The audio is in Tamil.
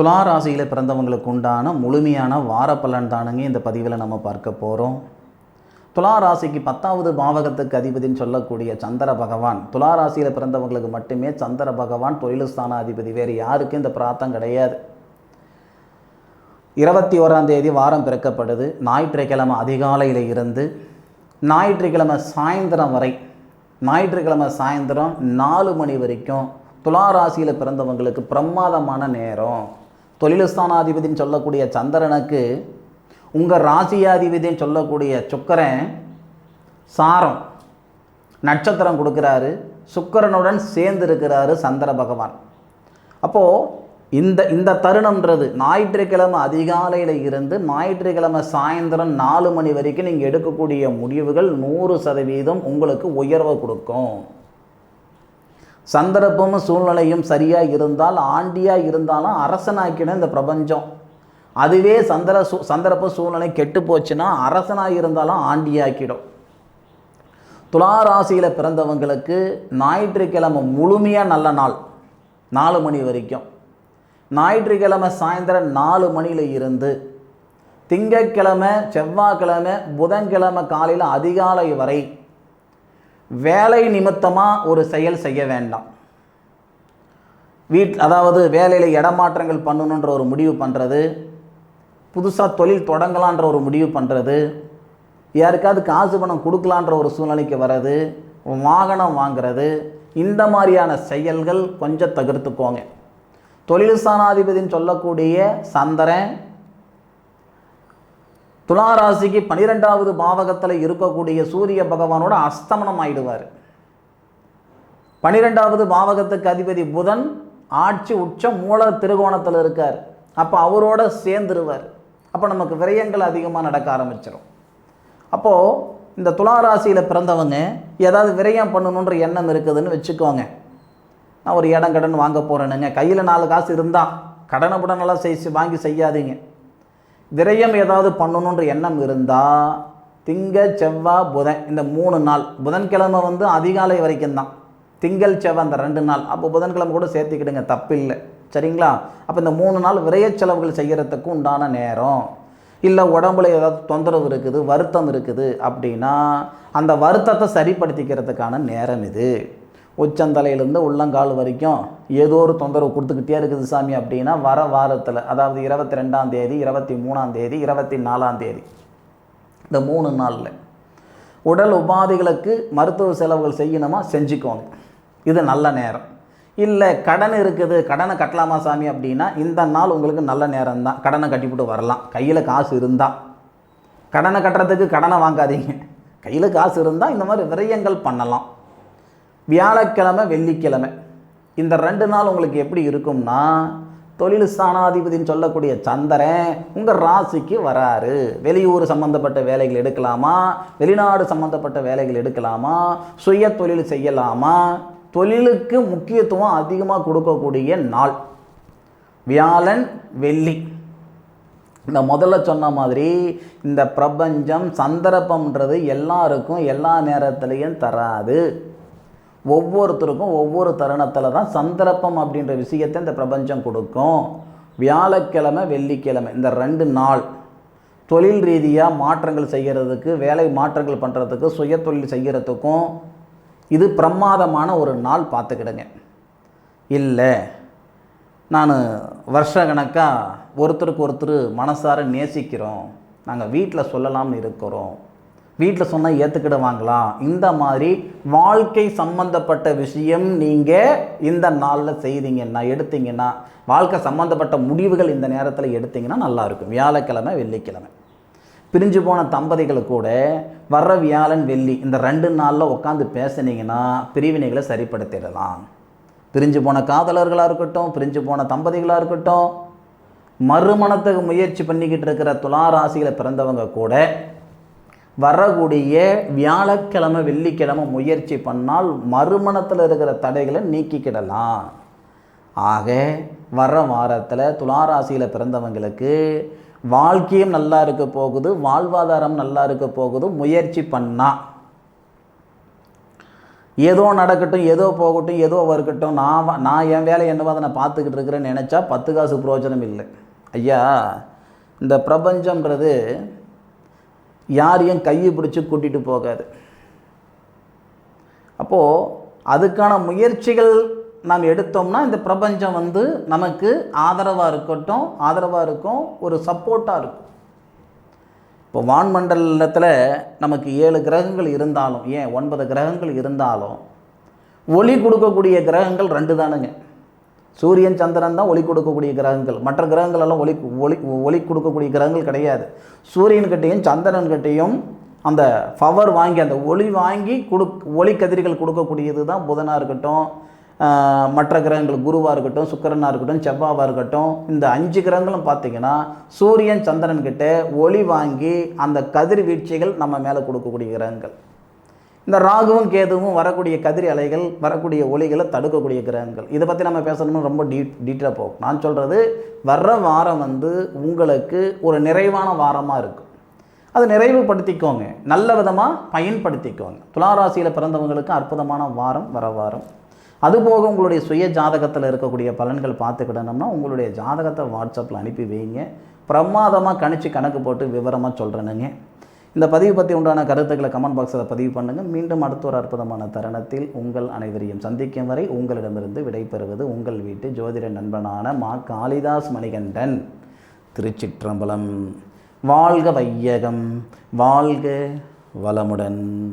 துலா ராசியில் பிறந்தவங்களுக்கு உண்டான முழுமையான வார பலன் தானுங்க இந்த பதிவில் நம்ம பார்க்க போகிறோம் துலா ராசிக்கு பத்தாவது பாவகத்துக்கு அதிபதின்னு சொல்லக்கூடிய சந்திர பகவான் துலா ராசியில் பிறந்தவங்களுக்கு மட்டுமே சந்திர பகவான் தொழிலுஸ்தான அதிபதி வேறு யாருக்கும் இந்த பிராத்தம் கிடையாது. இருபத்தி ஓராம் தேதி வாரம் பிறக்கப்படுது. ஞாயிற்றுக்கிழமை அதிகாலையில் இருந்து ஞாயிற்றுக்கிழமை சாயந்தரம் வரை ஞாயிற்றுக்கிழமை சாயந்தரம் நாலு மணி வரைக்கும் துலா ராசியில் பிறந்தவங்களுக்கு பிரமாதமான நேரம். தொழிலஸ்தானாதிபதினு சொல்லக்கூடிய சந்திரனுக்கு உங்கள் ராசியாதிபதினு சொல்லக்கூடிய சுக்கரன் சாரம் நட்சத்திரம் கொடுக்குறாரு. சுக்கரனுடன் சேர்ந்து இருக்கிறாரு சந்திர பகவான். அப்போது இந்த இந்த தருணம்ன்றது ஞாயிற்றுக்கிழமை அதிகாலையில் இருந்து ஞாயிற்றுக்கிழமை சாயந்தரம் நாலு மணி வரைக்கும் நீங்கள் எடுக்கக்கூடிய முடிவுகள் நூறு சதவீதம் உங்களுக்கு உயர்வை கொடுக்கும். சந்தர்ப்பமும் சூழ்நிலையும் சரியாக இருந்தால் ஆண்டியாக இருந்தாலும் அரசனாக்கிடும் இந்த பிரபஞ்சம். அதுவே சந்தர சூ சந்தர்ப்ப சூழ்நிலை கெட்டு போச்சுன்னா அரசனாக இருந்தாலும் ஆண்டியாக்கிடும். துலா ராசியில் பிறந்தவங்களுக்கு ஞாயிற்றுக்கிழமை முழுமையாக நல்ல நாள் நாலு மணி வரைக்கும். ஞாயிற்றுக்கிழமை சாயந்தரம் நாலு மணியில் இருந்து திங்கட்கிழமை செவ்வாய்க்கிழமை புதன்கிழமை காலையில் அதிகாலை வரை வேலை நிமித்தமாக ஒரு செயல் செய்ய வேண்டாம். வீட் அதாவது வேலையில் இடமாற்றங்கள் பண்ணணுன்ற ஒரு முடிவு பண்ணுறது புதுசாக தொழில் தொடங்கலான்ற ஒரு முடிவு பண்ணுறது யாருக்காவது காசு பணம் கொடுக்கலான்ற ஒரு சூழ்நிலைக்கு வர்றது வாகனம் வாங்குறது இந்த மாதிரியான செயல்கள் கொஞ்சம் தவிர்த்துக்கோங்க. தொழில் ஸ்தானாதிபதினு சொல்லக்கூடிய சந்திரன் துளாராசிக்கு பனிரெண்டாவது பாவகத்தில் இருக்கக்கூடிய சூரிய பகவானோட அஸ்தமனம் ஆயிடுவார். பனிரெண்டாவது பாவகத்துக்கு அதிபதி புதன் ஆட்சி உச்சம் மூல திருகோணத்தில் இருக்கார். அப்போ அவரோட சேர்ந்துருவார். அப்போ நமக்கு விரயங்கள் அதிகமாக நடக்க ஆரம்பிச்சிடும் அப்போது இந்த துளாராசியில் பிறந்தவங்க ஏதாவது விரயம் பண்ணணுன்ற எண்ணம் இருக்குதுன்னு வச்சுக்கோங்க. நான் ஒரு இடம் கடன் வாங்க போகிறேனுங்க கையில் நாலு காசு இருந்தால் கடனை புடனெல்லாம் செய்து வாங்கி செய்யாதீங்க. விரயம் ஏதாவது பண்ணணுன்ற எண்ணம் இருந்தால் திங்க செவ்வாய் புதன் இந்த மூணு நாள். புதன்கிழமை வந்து அதிகாலை வரைக்கும் தான் திங்கள் செவ்வாய் அந்த ரெண்டு நாள். அப்போ புதன்கிழமை கூட சேர்த்துக்கிடுங்க தப்பில்லை. சரிங்களா? அப்போ இந்த மூணு நாள் விரய செலவுகள் செய்கிறதுக்கு உண்டான நேரம். இல்லை உடம்புல ஏதாவது தொந்தரவு இருக்குது வருத்தம் இருக்குது அப்படின்னா அந்த வருத்தத்தை சரிப்படுத்திக்கிறதுக்கான நேரம் இது. உச்சந்தலையிலேருந்து உள்ளங்கால் வரைக்கும் ஏதோ ஒரு தொந்தரவு கொடுத்துக்கிட்டே இருக்குது சாமி அப்படின்னா வர வாரத்தில் அதாவது இருபத்தி ரெண்டாம் தேதி இருபத்தி மூணாம் தேதி இருபத்தி நாலாம் தேதி. இந்த மூணு நாளில் உடல் உபாதைகளுக்கு மருத்துவ செலவுகள் செய்யணுமா? செஞ்சுக்கோங்க. இது நல்ல நேரம். இல்லை கடன் இருக்குது கடனை கட்டலாமா சாமி அப்படின்னா இந்த நாள் உங்களுக்கு நல்ல நேரம் தான் கடனை கட்டிவிட்டு வரலாம். கையில் காசு இருந்தால் கடனை கட்டுறதுக்கு கடனை வாங்காதீங்க. கையில் காசு இருந்தால் இந்த மாதிரி விரயங்கள் பண்ணலாம். வியாழக்கிழமை வெள்ளிக்கிழமை. இந்த ரெண்டு நாள் உங்களுக்கு எப்படி இருக்கும்னா தொழில் ஸ்தானாதிபதினு சொல்லக்கூடிய சந்திரன் உங்கள் ராசிக்கு வராரு. வெளியூர் சம்மந்தப்பட்ட வேலைகள் எடுக்கலாமா? வெளிநாடு சம்மந்தப்பட்ட வேலைகள் எடுக்கலாமா? சுய தொழில் செய்யலாமா? தொழிலுக்கு முக்கியத்துவம் அதிகமாக கொடுக்கக்கூடிய நாள். வியாழன் வெள்ளி. இந்த முதல்ல சொன்ன மாதிரி இந்த பிரபஞ்சம் சந்தர்ப்பம்ன்றது எல்லாருக்கும் எல்லா நேரத்துலையும் தராது. ஒவ்வொருத்தருக்கும் ஒவ்வொரு தருணத்தில் தான் சந்தர்ப்பம் அப்படின்ற விஷயத்தை இந்த பிரபஞ்சம் கொடுக்கும். வியாழக்கிழமை வெள்ளிக்கிழமை இந்த ரெண்டு நாள். தொழில் ரீதியாக மாற்றங்கள் செய்கிறதுக்கு வேலை மாற்றங்கள் பண்ணுறதுக்கு சுய தொழில் செய்கிறதுக்கும் இது பிரமாதமான ஒரு நாள் பார்த்துக்கிடுங்க. இல்லை நான் வருஷ கணக்காக ஒருத்தருக்கு ஒருத்தர் மனசார நேசிக்கிறோம். நாங்கள் வீட்டில் சொல்லலாம்னு இருக்கிறோம். வீட்டில் சொன்னால் ஏற்றுக்கிடுவாங்களா இந்த மாதிரி வாழ்க்கை சம்பந்தப்பட்ட விஷயம் நீங்கள் இந்த நாளில் செய்தீங்கன்னா எடுத்தீங்கன்னா வாழ்க்கை சம்மந்தப்பட்ட முடிவுகள் இந்த நேரத்தில் எடுத்தீங்கன்னா நல்லாயிருக்கும் வியாழக்கிழமை வெள்ளிக்கிழமை. பிரிஞ்சு போன தம்பதிகளை கூட வர்ற வியாழன் வெள்ளி இந்த ரெண்டு நாளில் உட்காந்து பேசுனீங்கன்னா பிரிவினைகளை சரிப்படுத்திடலாம். பிரிஞ்சு போன காதலர்களாக இருக்கட்டும் பிரிஞ்சு போன தம்பதிகளாக இருக்கட்டும் மறுமணத்துக்கு முயற்சி பண்ணிக்கிட்டு இருக்கிற துலா ராசியில் பிறந்தவங்க கூட வரக்கூடிய வியாழக்கிழமை வெள்ளிக்கிழமை முயற்சி பண்ணால் மறுமணத்தில் இருக்கிற தடைகளை நீக்கிக்கிடலாம். ஆக வர வாரத்தில் துளாராசியில் பிறந்தவங்களுக்கு வாழ்க்கையும் நல்லா இருக்க போகுது வாழ்வாதாரம் நல்லா இருக்க போகுது முயற்சி பண்ணால் ஏதோ நடக்கட்டும் ஏதோ போகட்டும் ஏதோ இருக்கட்டும் நான் வ- நான் என் வேலை என்னவோ அதை நான் பார்த்துக்கிட்டு இருக்கிறேன்னு நினச்சா பத்து காசு பிரயோஜனம் இல்லை. ஐயா இந்த பிரபஞ்சம்ன்றது யாரையும் கையை பிடிச்சி கூட்டிகிட்டு போகாது. அப்போது அதுக்கான முயற்சிகள் நாம் எடுத்தோம்னா இந்த பிரபஞ்சம் வந்து நமக்கு ஆதரவாக இருக்கட்டும் ஆதரவாக இருக்கும் ஒரு சப்போர்ட்டாக இருக்கும். இப்போ வான்மண்டலத்தில் நமக்கு ஏழு கிரகங்கள் இருந்தாலும் ஏன் ஒன்பது கிரகங்கள் இருந்தாலும் ஒளி கொடுக்கக்கூடிய கிரகங்கள் ரெண்டு தானுங்க. சூரியன் சந்திரன் தான் ஒளி கொடுக்கக்கூடிய கிரகங்கள். மற்ற கிரகங்கள் எல்லாம் ஒளி ஒளி ஒளி கொடுக்கக்கூடிய கிரகங்கள் கிடையாது. சூரியன்கிட்டையும் சந்திரன்கிட்டையும் அந்த பவர் வாங்கி அந்த ஒளி வாங்கி கொடு ஒளி கதிர்கள் கொடுக்கக்கூடியது தான் புதனாக இருக்கட்டும் மற்ற கிரகங்கள் குருவாக இருக்கட்டும் சுக்கரனாக இருக்கட்டும் செவ்வாவாக இருக்கட்டும். இந்த அஞ்சு கிரகங்களும் பார்த்தீங்கன்னா சூரியன் சந்திரன்கிட்ட ஒளி வாங்கி அந்த கதிர் வீழ்ச்சிகள் நம்ம மேலே கொடுக்கக்கூடிய கிரகங்கள். இந்த ராகுவும் கேதுவும் வரக்கூடிய கதிர் அலைகள் வரக்கூடிய ஒளிகளை தடுக்கக்கூடிய கிரகங்கள். இதை பற்றி நம்ம பேசணும்னு ரொம்ப டீ டீட்டெயிலாக போகும். நான் சொல்கிறது வர்ற வாரம் வந்து உங்களுக்கு ஒரு நிறைவான வாரமாக இருக்கும் அதை நிறைவுபடுத்திக்கோங்க. நல்ல விதமாக பயன்படுத்திக்கோங்க. துளாராசியில் பிறந்தவங்களுக்கு அற்புதமான வாரம் வர வாரம். அதுபோக உங்களுடைய சுய ஜாதகத்தில் இருக்கக்கூடிய பலன்கள் பார்த்துக்கிடணும்னா உங்களுடைய ஜாதகத்தை வாட்ஸ்அப்பில் அனுப்பி வைங்க. பிரமாதமாக கணிச்சு கணக்கு போட்டு விவரமாக சொல்கிறேனுங்க இந்த பதிவு பற்றி உண்டான கருத்துக்களை கமெண்ட் பாக்ஸில் பதிவு பண்ணுங்கள் மீண்டும் அடுத்த ஒரு அற்புதமான தருணத்தில் உங்கள் அனைவரையும் சந்திக்கும் வரை உங்களிடமிருந்து விடைபெறுவது உங்கள் வீட்டு ஜோதிட நண்பனான மா காளிதாஸ் மணிகண்டன். திருச்சிற்றம்பலம். வாழ்க வையகம். வாழ்க வளமுடன்.